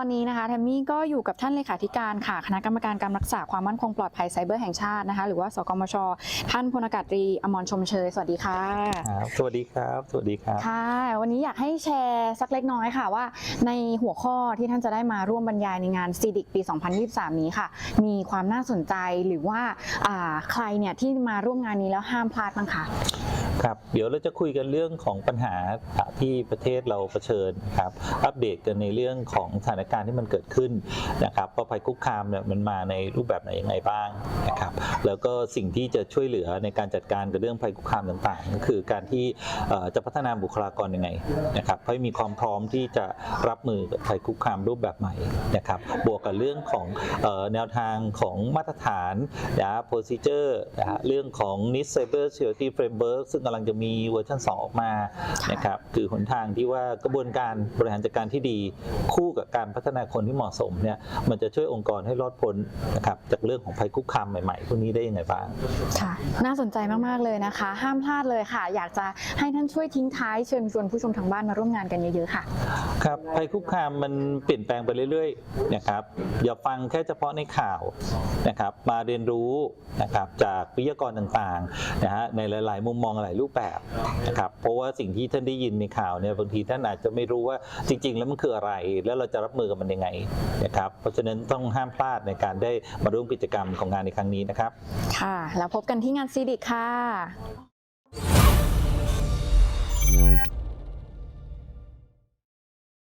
ตอนนี้นะคะแทมมี่ก็อยู่กับท่านเลขาธิการค่ะคณะกรรมการการรักษาความมั่นคงปลอดภัยไซเบอร์แห่งชาตินะคะ หรือว่าสกมช ท่านพลอากาศตรีอมรชมเชย สวัสดีค่ะครับสวัสดีครับ สวัสดีครับค่ะ วันนี้อยากให้แชร์สักเล็กน้อยค่ะว่า ในหัวข้อที่ท่านจะได้มาร่วมบรรยายในงานซีดิกปี 2023 นี้ค่ะ มีความน่าสนใจหรือว่าอ่าใครเนี่ยที่มาร่วมงานนี้แล้วห้ามพลาดบ้างคะ ครับเดี๋ยวเราจะคุยกันเรื่องของปัญหาที่ประเทศเราเผชิญครับอัปเดตกันในเรื่องของสถานการณ์ที่มันเกิดขึ้นนะครับว่าภัยคุกคามเนี่ยมันมาในรูปแบบไหนยังไงบ้างนะครับแล้วก็สิ่งที่จะช่วยเหลือในการจัดการกับเรื่องภัยคุกคามต่างๆ ก็คือการที่จะพัฒนาบุคลากรยังไงนะครับให้มีความพร้อมที่จะรับมือกับภัยคุกคามรูปแบบใหม่นะครับบวกกับเรื่องของแนวทางของมาตรฐานนะ procedure นะเรื่องของ NIST Cyber Security Framework ซึ่งกำลังจะมีเวอร์ชัน2 ออกมานะครับคือหนทางที่ว่ากระบวนการบริหารจัดการที่ดี คู่กับการพัฒนาคนที่เหมาะสมเนี่ยมันจะช่วยองค์กรให้รอดพ้นนะครับจากเรื่องของภัยคุกคามใหม่ๆพวกนี้ได้ยังไงบ้างค่ะ น่าสนใจมากๆเลยนะคะ ห้ามพลาดเลยค่ะ อยากจะให้ท่านช่วยทิ้งท้ายเชิญชวนผู้ชมทางบ้านมาร่วมงานกันเยอะๆค่ะครับภัยคุกคามมันเปลี่ยนแปลงไปเรื่อยๆนะครับอย่าฟังแค่เฉพาะในข่าวนะครับมาเรียนรู้นะครับจากวิทยากรต่างๆนะฮะในหลาย ๆ มุมมองหลายรูปแบบนะครับเพราะว่าสิ่งที่ท่านได้ยินในข่าวเนี่ยบางทีท่านอาจจะไม่รู้ว่าจริง ๆ แล้วมันคืออะไร แล้วเราจะรับมือกับมันยังไงนะครับเพราะฉะนั้นต้องห้ามพลาดในการได้มาร่วมกิจกรรมของงานในครั้งนี้นะครับ ค่ะ แล้วพบกันที่งานซีดิค่ะ